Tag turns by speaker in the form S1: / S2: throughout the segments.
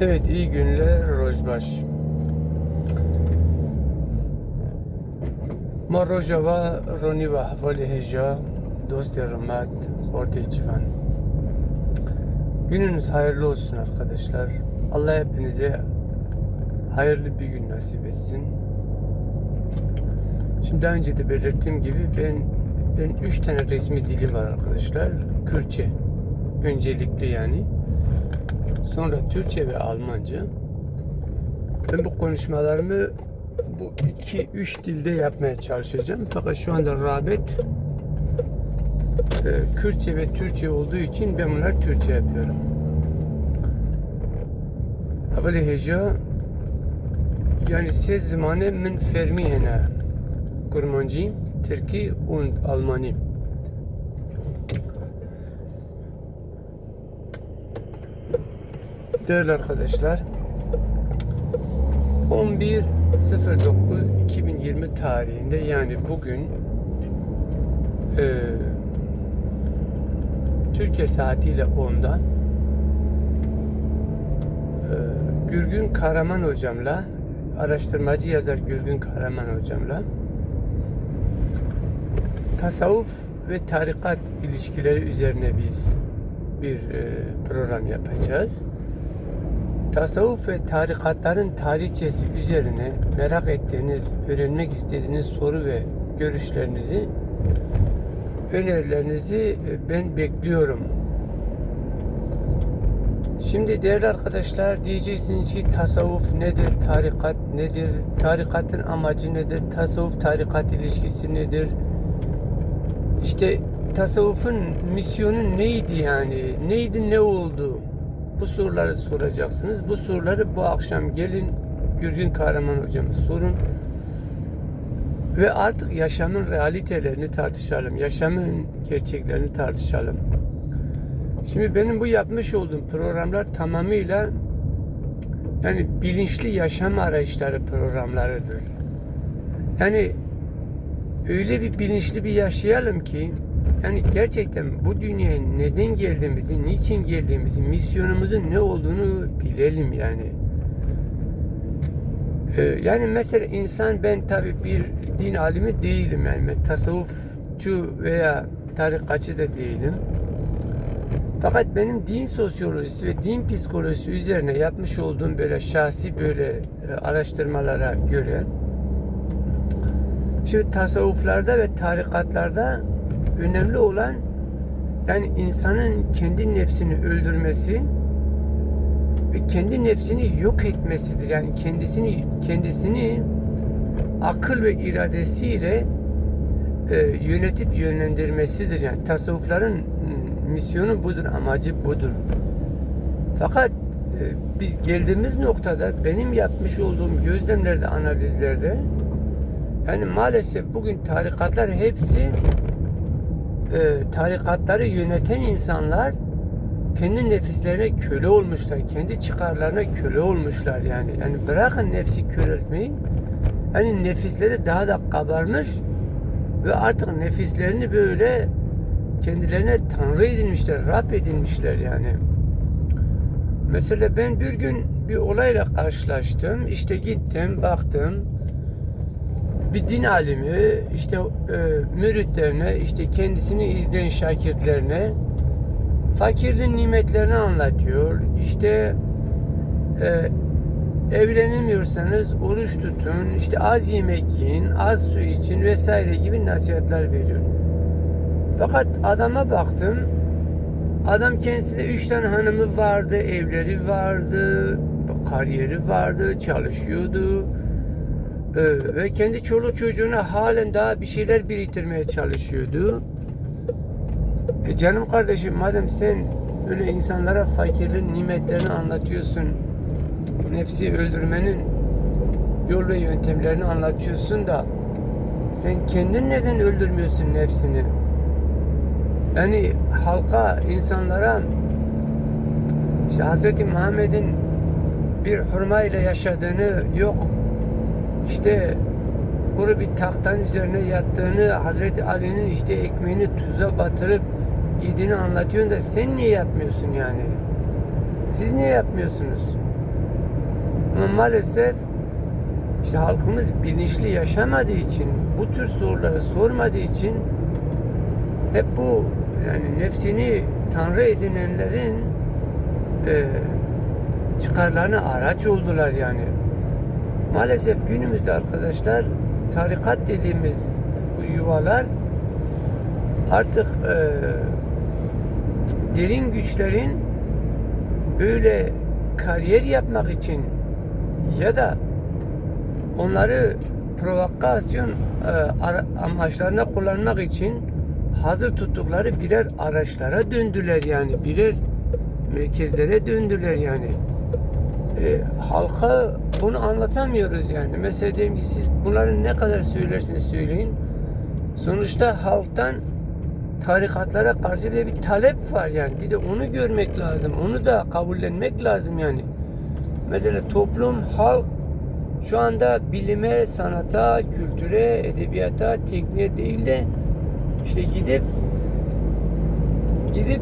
S1: Evet iyi günler Rojbaş. ما روژاوا رونی و احوال هجا dost rahmet ortaya çıkan. Gününüz hayırlı olsun arkadaşlar. Allah hepinize hayırlı bir gün nasip etsin. Şimdi daha önce de belirttiğim gibi ben ben üç tane resmi dilim var arkadaşlar. Kürtçe öncelikli yani. Sonra Türkçe ve Almanca. Ben bu konuşmalarımı bu iki üç dilde yapmaya çalışacağım. Fakat şu anda rağbet e, Kürtçe ve Türkçe olduğu için ben bunları Türkçe yapıyorum. Evveli heca yani ses zamanı min fermi hene Kurmancı, Türkçe und Almani. Değerli arkadaşlar 11.09.2020 tarihinde yani bugün e, Türkiye saatiyle 10'da e, Gürgün Karaman hocamla araştırmacı yazar Gürgün Karaman hocamla tasavvuf ve tarikat ilişkileri üzerine biz bir e, program yapacağız. Tasavvuf ve tarikatların tarihçesi üzerine merak ettiğiniz, öğrenmek istediğiniz soru ve görüşlerinizi, önerilerinizi e, ben bekliyorum. Şimdi değerli arkadaşlar diyeceksiniz ki tasavvuf nedir, tarikat nedir, tarikatın amacı nedir, tasavvuf tarikat ilişkisi nedir? İşte tasavvufun misyonu neydi yani? Neydi ne oldu? Bu soruları soracaksınız. Bu soruları bu akşam gelin Gürgün Kahraman hocama sorun. Ve artık yaşamın realitelerini tartışalım. Yaşamın gerçeklerini tartışalım. Şimdi benim bu yapmış olduğum programlar tamamıyla yani bilinçli yaşam arayışları programlarıdır. Yani öyle bir bilinçli bir yaşayalım ki yani gerçekten bu dünyaya neden geldiğimizi, niçin geldiğimizi, misyonumuzun ne olduğunu bilelim yani. Ee, yani mesela insan ben tabi bir din alimi değilim yani ben tasavvufçu veya tarikatçı da değilim. Fakat benim din sosyolojisi ve din psikolojisi üzerine yapmış olduğum böyle şahsi böyle e, araştırmalara göre Şimdi tasavvuflarda ve tarikatlarda önemli olan yani insanın kendi nefsini öldürmesi ve kendi nefsini yok etmesidir. Yani kendisini kendisini akıl ve iradesiyle e, yönetip yönlendirmesidir. Yani tasavvufların misyonu budur, amacı budur. Fakat e, biz geldiğimiz noktada benim yapmış olduğum gözlemlerde, analizlerde yani maalesef bugün tarikatlar hepsi e, tarikatları yöneten insanlar kendi nefislerine köle olmuşlar. Kendi çıkarlarına köle olmuşlar yani. Yani bırakın nefsi köletmeyi. Hani nefisleri daha da kabarmış ve artık nefislerini böyle kendilerine tanrı edinmişler, Rab edinmişler yani. Mesela ben bir gün bir olayla karşılaştım. İşte gittim, baktım bir din alimi işte e, müritlerine işte kendisini izleyen şakirtlerine fakirliğin nimetlerini anlatıyor. İşte e, evlenemiyorsanız oruç tutun, işte az yemek yiyin, az su için vesaire gibi nasihatler veriyor. Fakat adama baktım. Adam kendisinde üç tane hanımı vardı, evleri vardı, kariyeri vardı, çalışıyordu ee, ve kendi çoluk çocuğuna halen daha bir şeyler biriktirmeye çalışıyordu. E canım kardeşim madem sen öyle insanlara fakirliğin nimetlerini anlatıyorsun, nefsi öldürmenin yol ve yöntemlerini anlatıyorsun da sen kendin neden öldürmüyorsun nefsini? Yani halka, insanlara işte Hz. Muhammed'in bir hurma ile yaşadığını yok işte kuru bir tahtanın üzerine yattığını Hazreti Ali'nin işte ekmeğini tuza batırıp yediğini anlatıyorsun da sen niye yapmıyorsun yani? Siz niye yapmıyorsunuz? Ama maalesef işte halkımız bilinçli yaşamadığı için, bu tür soruları sormadığı için hep bu yani nefsini tanrı edinenlerin e, çıkarlarına araç oldular yani. Maalesef günümüzde arkadaşlar tarikat dediğimiz bu yuvalar artık e, derin güçlerin böyle kariyer yapmak için ya da onları provokasyon e, amaçlarına kullanmak için hazır tuttukları birer araçlara döndüler yani birer merkezlere döndüler yani. E, halka bunu anlatamıyoruz yani. Mesela diyelim ki siz bunları ne kadar söylersiniz söyleyin. Sonuçta halktan tarikatlara karşı bir, de bir talep var yani. Bir de onu görmek lazım. Onu da kabullenmek lazım yani. Mesela toplum, halk şu anda bilime, sanata, kültüre, edebiyata, tekniğe değil de işte gidip gidip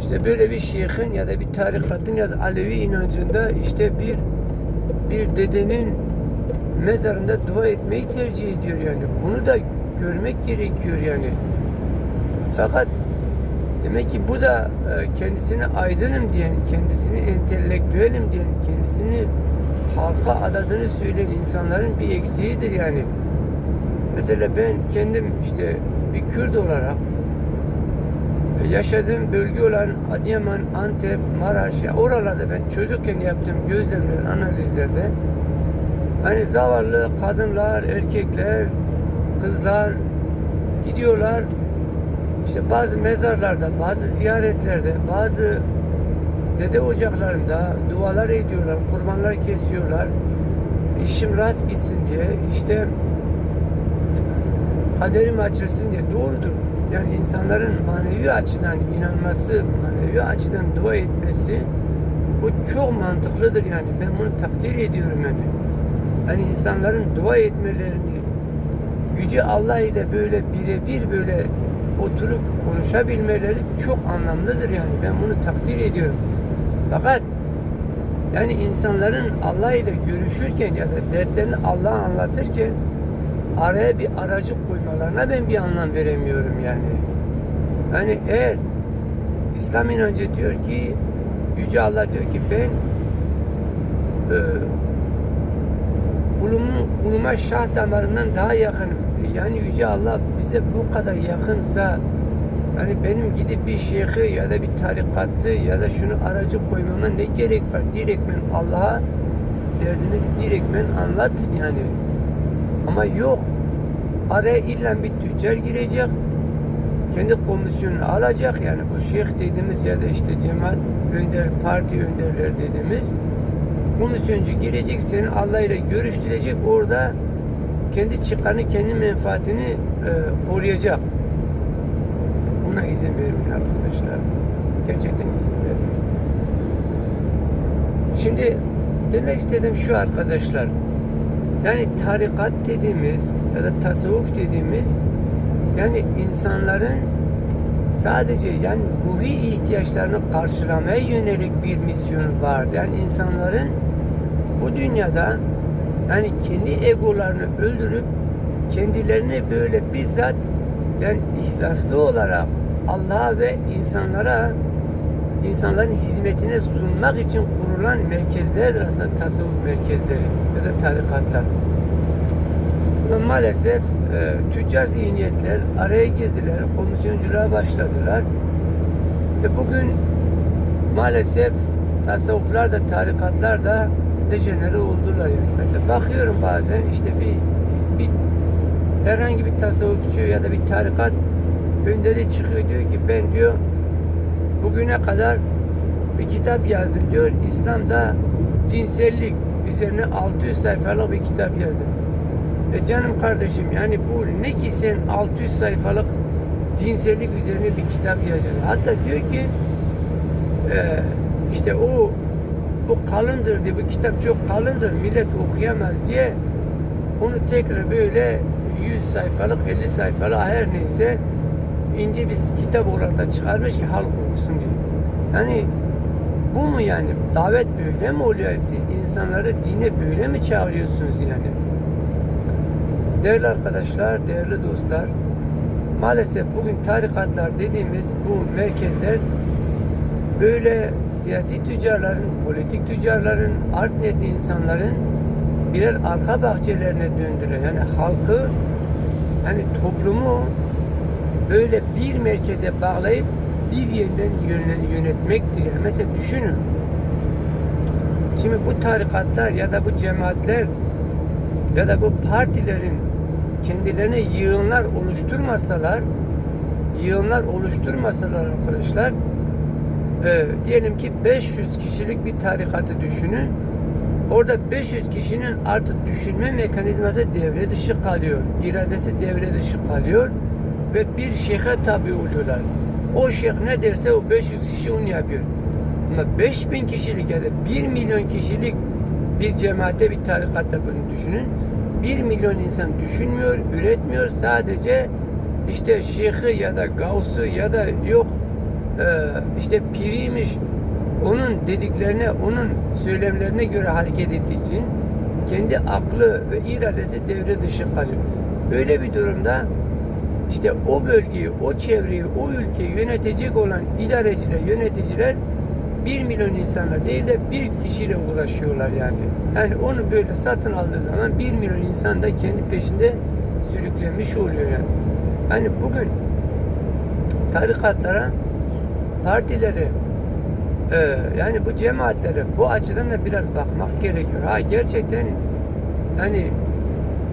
S1: işte böyle bir şeyhin ya da bir tarikatın ya da Alevi inancında işte bir bir dedenin mezarında dua etmeyi tercih ediyor yani. Bunu da görmek gerekiyor yani. Fakat demek ki bu da e, kendisini aydınım diyen, kendisini entelektüelim diyen, kendisini halka adadığını söyleyen insanların bir eksiğidir yani. Mesela ben kendim işte bir Kürt olarak yaşadığım bölge olan Adıyaman, Antep, Maraş, ya oralarda ben çocukken yaptığım gözlemler, analizlerde hani zavallı kadınlar, erkekler, kızlar gidiyorlar işte bazı mezarlarda, bazı ziyaretlerde, bazı dede ocaklarında dualar ediyorlar, kurbanlar kesiyorlar. İşim rast gitsin diye, işte kaderim açılsın diye doğrudur. Yani insanların manevi açıdan inanması, manevi açıdan dua etmesi bu çok mantıklıdır yani. Ben bunu takdir ediyorum yani. Yani insanların dua etmelerini Yüce Allah ile böyle birebir böyle oturup konuşabilmeleri çok anlamlıdır yani. Ben bunu takdir ediyorum. Fakat yani insanların Allah ile görüşürken ya da dertlerini Allah'a anlatırken araya bir aracı koymalarına ben bir anlam veremiyorum yani. Yani eğer İslam inancı diyor ki Yüce Allah diyor ki ben e, kulumun, kuluma şah damarından daha yakınım. E, Yani Yüce Allah bize bu kadar yakınsa hani benim gidip bir şeyhi ya da bir tarikatı ya da şunu aracı koymama ne gerek var? Direktmen Allah'a derdinizi direktmen anlatın yani. Ama yok. Araya illa bir tüccar girecek. Kendi komisyonunu alacak yani bu şeyh dediğimiz ya da işte cemaat önder, parti önderler dediğimiz komisyoncu girecek seni Allah ile görüştürecek orada kendi çıkarını, kendi menfaatini e, koruyacak. Buna izin vermeyin arkadaşlar. Gerçekten izin vermeyin. Şimdi demek istediğim şu arkadaşlar. Yani tarikat dediğimiz ya da tasavvuf dediğimiz yani insanların sadece yani ruhi ihtiyaçlarını karşılamaya yönelik bir misyonu var. Yani insanların bu dünyada yani kendi egolarını öldürüp kendilerini böyle bizzat yani ihlaslı olarak Allah'a ve insanlara insanların hizmetine sunmak için kurulan merkezlerdir aslında tasavvuf merkezleri ya da tarikatlar. Ama maalesef e, tüccar zihniyetler araya girdiler, komisyonculuğa başladılar. Ve bugün maalesef tasavvuflar da tarikatlar da dejenere oldular yani. Mesela bakıyorum bazen işte bir, bir herhangi bir tasavvufçu ya da bir tarikat önderi çıkıyor diyor ki ben diyor bugüne kadar bir kitap yazdım diyor. İslam'da cinsellik üzerine 600 sayfalık bir kitap yazdım. E canım kardeşim yani bu ne ki sen 600 sayfalık cinsellik üzerine bir kitap yazıyorsun. Hatta diyor ki e, işte o bu kalındır diye bu kitap çok kalındır millet okuyamaz diye onu tekrar böyle 100 sayfalık 50 sayfalık her neyse ince bir kitap olarak da çıkarmış ki halk okusun diye. Yani bu mu yani? Davet böyle mi oluyor? Siz insanları dine böyle mi çağırıyorsunuz yani? Değerli arkadaşlar, değerli dostlar, maalesef bugün tarikatlar dediğimiz bu merkezler böyle siyasi tüccarların, politik tüccarların, art niyetli insanların birer arka bahçelerine döndüler. Yani halkı, hani toplumu böyle bir merkeze bağlayıp bir yönle- yönetmektir. Yani mesela düşünün. Şimdi bu tarikatlar ya da bu cemaatler ya da bu partilerin kendilerine yığınlar oluşturmasalar yığınlar oluşturmasalar arkadaşlar e, diyelim ki 500 kişilik bir tarikatı düşünün. Orada 500 kişinin artık düşünme mekanizması devre dışı kalıyor. iradesi devre dışı kalıyor ve bir şeyhe tabi oluyorlar. O şeyh ne derse o 500 kişi onu yapıyor. Ama 5000 kişilik ya da 1 milyon kişilik bir cemaate bir tarikatta bunu düşünün. 1 milyon insan düşünmüyor, üretmiyor. Sadece işte şeyhi ya da gavsu ya da yok e, işte piriymiş onun dediklerine, onun söylemlerine göre hareket ettiği için kendi aklı ve iradesi devre dışı kalıyor. Böyle bir durumda işte o bölgeyi, o çevreyi, o ülkeyi yönetecek olan idareciler, yöneticiler 1 milyon insanla değil de bir kişiyle uğraşıyorlar yani. Yani onu böyle satın aldığı zaman 1 milyon insan da kendi peşinde sürüklenmiş oluyor yani. Hani bugün tarikatlara, partilere, e, yani bu cemaatlere bu açıdan da biraz bakmak gerekiyor. Ha gerçekten hani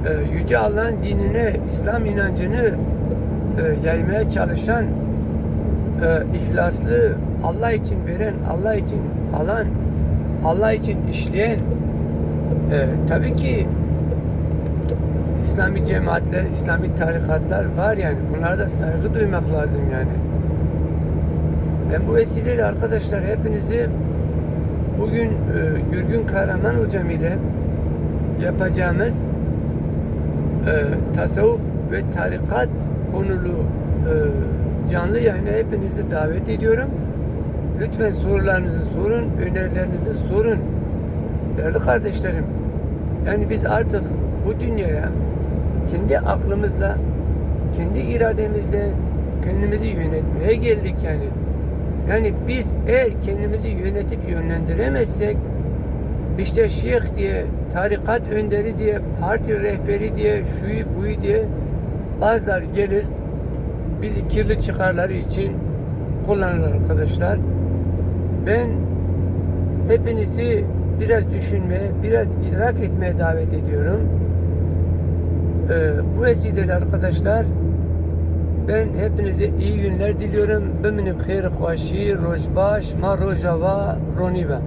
S1: e, Yüce Allah'ın dinine, İslam inancını e, yaymaya çalışan e, ihlaslı, Allah için veren, Allah için alan, Allah için işleyen e, tabii ki İslami cemaatler, İslami tarikatlar var yani. Bunlara da saygı duymak lazım yani. Ben bu vesileyle arkadaşlar hepinizi bugün e, Gürgün Kahraman hocam ile yapacağımız e, tasavvuf ve tarikat konulu e, canlı yayına hepinizi davet ediyorum. Lütfen sorularınızı sorun, önerilerinizi sorun. Değerli kardeşlerim, yani biz artık bu dünyaya kendi aklımızla, kendi irademizle kendimizi yönetmeye geldik yani. Yani biz eğer kendimizi yönetip yönlendiremezsek işte şeyh diye, tarikat önderi diye, parti rehberi diye, şuyu buyu diye bazılar gelir bizi kirli çıkarları için kullanır arkadaşlar. Ben hepinizi biraz düşünmeye, biraz idrak etmeye davet ediyorum. Ee, bu vesileyle arkadaşlar ben hepinize iyi günler diliyorum. Biminim khir khoşi, rojbaş, ma rojava, roniba.